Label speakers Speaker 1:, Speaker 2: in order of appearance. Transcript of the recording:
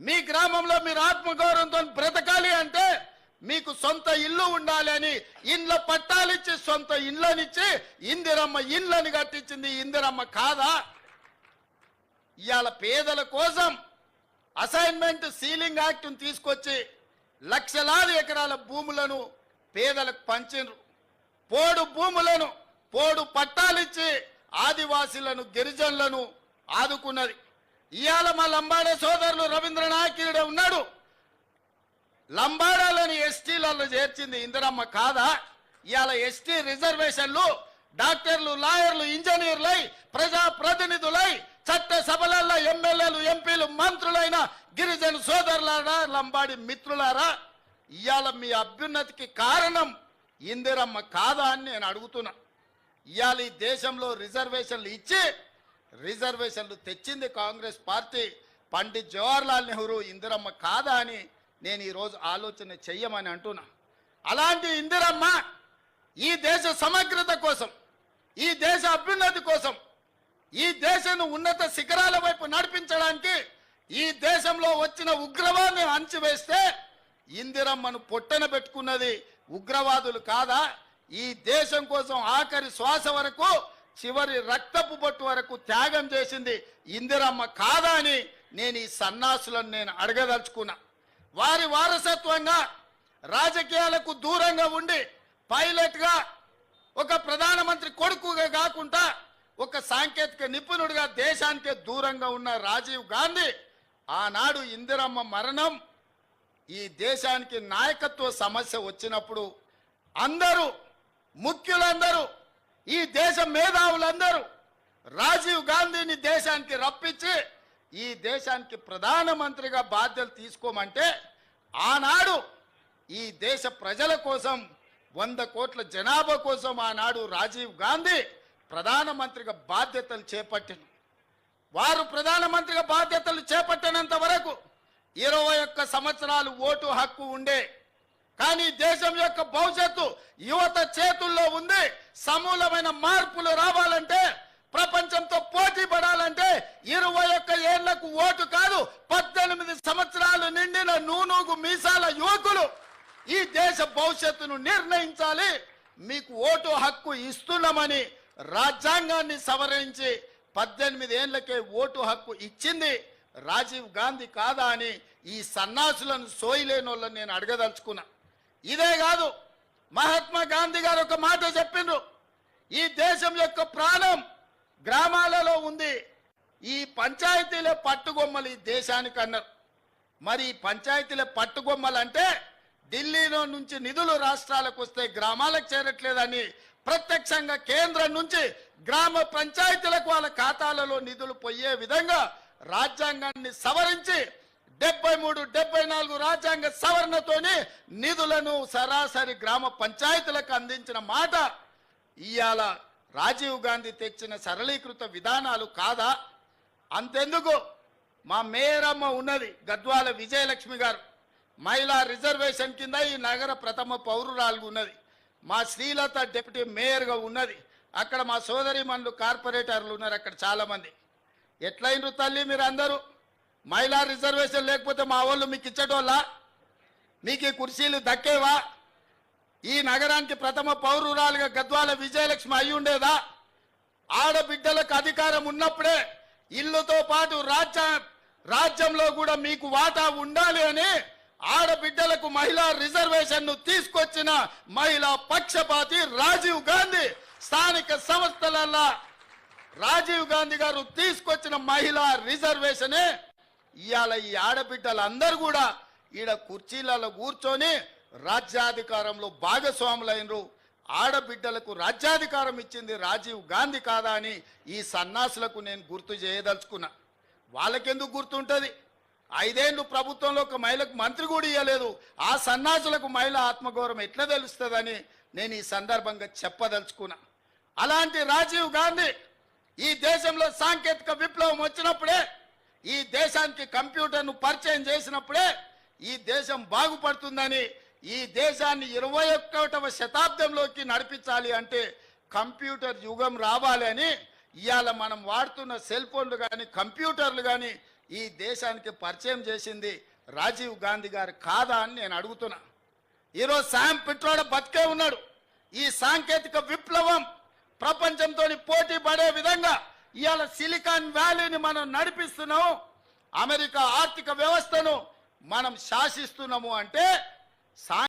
Speaker 1: మీ గ్రామంలో మీరు ఆత్మగౌరవంతో బ్రతకాలి అంటే మీకు సొంత ఇల్లు ఉండాలి అని ఇండ్ల పట్టాలిచ్చి సొంత ఇళ్ళనిచ్చి ఇందిరమ్మ ఇళ్ళని కట్టించింది ఇందిరమ్మ కాదా? ఇవాళ పేదల కోసం అసైన్మెంట్ సీలింగ్ యాక్ట్ తీసుకొచ్చి లక్షలాది ఎకరాల భూములను పేదలకు పంచిండ్రు పోడు భూములను పోడు పట్టాలిచ్చి ఆదివాసీలను గిరిజనులను ఆదుకున్నది. ఇవాళ మా లంబాడే సోదరులు రవీంద్రనాథకుడే ఉన్నాడు. లంబాడాలని ఎస్టీలలో చేర్చింది ఇందిరమ్మ కాదా? ఇవాళ ఎస్టీ రిజర్వేషన్లు డాక్టర్లు లాయర్లు ఇంజనీర్లై ప్రజా ప్రతినిధులై చట్ట సభలలో ఎమ్మెల్యేలు ఎంపీలు మంత్రులైన గిరిజన సోదరులారా లంబాడి మిత్రులారా ఇవాళ మీ అభ్యున్నతికి కారణం ఇందిరమ్మ కాదా అని నేను అడుగుతున్నా. ఇవాళ ఈ దేశంలో రిజర్వేషన్లు ఇచ్చి రిజర్వేషన్లు తెచ్చింది కాంగ్రెస్ పార్టీ. పండిత్ జవహర్లాల్ నెహ్రూ ఇందిరమ్మ కాదా అని నేను ఈరోజు ఆలోచన చెయ్యమని అంటున్నా. అలాంటి ఇందిరమ్మ ఈ దేశ సమగ్రత కోసం ఈ దేశ అభ్యున్నతి కోసం ఈ దేశం ఉన్నత శిఖరాల వైపు నడిపించడానికి ఈ దేశంలో వచ్చిన ఉగ్రవాన్ని అణచివేస్తే ఇందిరమ్మను పొట్టన పెట్టుకున్నది ఉగ్రవాదులు కాదా? ఈ దేశం కోసం ఆఖరి శ్వాస వరకు చివరి రక్తపు బొట్టు వరకు త్యాగం చేసింది ఇందిరమ్మ కాదా అని నేను ఈ సన్నాసులను నేను అడగదలుచుకున్నా. వారి వారసత్వంగా రాజకీయాలకు దూరంగా ఉండి పైలట్గా ఒక ప్రధానమంత్రి కొడుకుగా కాకుండా ఒక సాంకేతిక నిపుణుడిగా దేశానికే దూరంగా ఉన్న రాజీవ్ గాంధీ ఆనాడు ఇందిరమ్మ మరణం ఈ దేశానికి నాయకత్వ సమస్య వచ్చినప్పుడు అందరూ ముఖ్యులందరూ ఈ దేశ మేధావులందరూ రాజీవ్ గాంధీని దేశానికి రప్పించి ఈ దేశానికి ప్రధానమంత్రిగా బాధ్యతలు తీసుకోమంటే ఆనాడు ఈ దేశ ప్రజల కోసం వంద కోట్ల జనాభా కోసం ఆనాడు రాజీవ్ గాంధీ ప్రధానమంత్రిగా బాధ్యతలు చేపట్టిన వారు ప్రధానమంత్రిగా బాధ్యతలు చేపట్టినంత వరకు ఇరవై ఒక్క సంవత్సరాలు ఓటు హక్కు ఉండే. కానీ దేశం యొక్క భవిష్యత్తు యువత చేతుల్లో ఉంది. సమూలమైన మార్పులు రావాలంటే ప్రపంచంతో పోటీ పడాలంటే ఇరవై ఒక్క ఏళ్ళకు ఓటు కాదు పద్దెనిమిది సంవత్సరాలు నిండిన నూనూగు మీసాల యువకులు ఈ దేశ భవిష్యత్తును నిర్ణయించాలి. మీకు ఓటు హక్కు ఇస్తున్నామని రాజ్యాంగాన్ని సవరించి పద్దెనిమిది ఏళ్ళకే ఓటు హక్కు ఇచ్చింది రాజీవ్ గాంధీ కాదా అని ఈ సన్నాసులను సోయిలేని వాళ్ళని నేను అడగదలుచుకున్నా. ఇదే కాదు మహాత్మా గాంధీ గారు ఒక మాట చెప్పిండ్రు. ఈ దేశం యొక్క ప్రాణం గ్రామాలలో ఉంది. ఈ పంచాయతీల పట్టుగొమ్మలు ఈ దేశానికి అన్నారు. మరి ఈ పంచాయతీల పట్టుగొమ్మలు అంటే ఢిల్లీలో నుంచి నిధులు రాష్ట్రాలకు వస్తే గ్రామాలకు చేరట్లేదని ప్రత్యక్షంగా కేంద్రం నుంచి గ్రామ పంచాయతీలకు వాళ్ళ ఖాతాలలో నిధులు పోయే విధంగా రాజ్యాంగాన్ని సవరించి డెబ్బై మూడు డెబ్బై నాలుగు రాజ్యాంగ సవరణతోని నిధులను సరాసరి గ్రామ పంచాయతీలకు అందించిన మాట ఇవాళ రాజీవ్ గాంధీ తెచ్చిన సరళీకృత విధానాలు కాదా? అంతెందుకు? మా మేయరమ్మ ఉన్నది గద్వాల విజయలక్ష్మి గారు. మహిళా రిజర్వేషన్ కింద ఈ నగర ప్రథమ పౌరురాలు ఉన్నది. మా శ్రీలత డిప్యూటీ మేయర్గా ఉన్నది. అక్కడ మా సోదరి మనులు కార్పొరేటర్లు ఉన్నారు అక్కడ చాలామంది. ఎట్లయినరు తల్లి మీరు అందరూ మహిళా రిజర్వేషన్ లేకపోతే మా వాళ్ళు మీకు ఇచ్చేటోళ్ళ? మీకు ఈ కుర్చీలు దక్కేవా? ఈ నగరానికి ప్రథమ పౌరురాలుగా గద్వాల విజయలక్ష్మి అయి ఉండేదా? ఆడబిడ్డలకు అధికారం ఉన్నప్పుడే ఇల్లుతో పాటు రాజ్య రాజ్యంలో కూడా మీకు వాటా ఉండాలి అని ఆడబిడ్డలకు మహిళా రిజర్వేషన్ను తీసుకొచ్చిన మహిళా పక్షపాతి రాజీవ్ గాంధీ స్థానిక సంస్థలల్లా రాజీవ్ గాంధీ గారు తీసుకొచ్చిన మహిళా రిజర్వేషనే ఇవాళ ఈ ఆడబిడ్డలందరూ కూడా ఈడ కుర్చీలలో కూర్చొని రాజ్యాధికారంలో భాగస్వాములైనరు. ఆడబిడ్డలకు రాజ్యాధికారం ఇచ్చింది రాజీవ్ గాంధీ కాదా అని ఈ సన్నాసులకు నేను గుర్తు చేయదలుచుకున్నా. వాళ్ళకెందుకు గుర్తుంటుంది? ఐదేళ్ళు ప్రభుత్వంలో ఒక మహిళకు మంత్రి కూడా ఇవ్వలేదు ఆ సన్నాసులకు మహిళ ఆత్మగౌరవం ఎట్లా తెలుస్తుందని నేను ఈ సందర్భంగా చెప్పదలుచుకున్నా. అలాంటి రాజీవ్ గాంధీ ఈ దేశంలో సాంకేతిక విప్లవం వచ్చినప్పుడే ఈ దేశానికి కంప్యూటర్ను పరిచయం చేసినప్పుడే ఈ దేశం బాగుపడుతుందని ఈ దేశాన్ని ఇరవై ఒక్కటవ శతాబ్దంలోకి నడిపించాలి అంటే కంప్యూటర్ యుగం రావాలని ఇవాళ మనం వాడుతున్న సెల్ ఫోన్లు కానీ కంప్యూటర్లు కానీ ఈ దేశానికి పరిచయం చేసింది రాజీవ్ గాంధీ గారు కాదా అని నేను అడుగుతున్నా. ఈరోజు సాయం పిట్రోడ బతికే ఉన్నాడు. ఈ సాంకేతిక విప్లవం ప్రపంచంతో పోటీ పడే విధంగా ఇవాళ సిలికాన్ వ్యాలీని మనం నడిపిస్తున్నాం. అమెరికా ఆర్థిక వ్యవస్థను మనం శాసిస్తున్నాము అంటే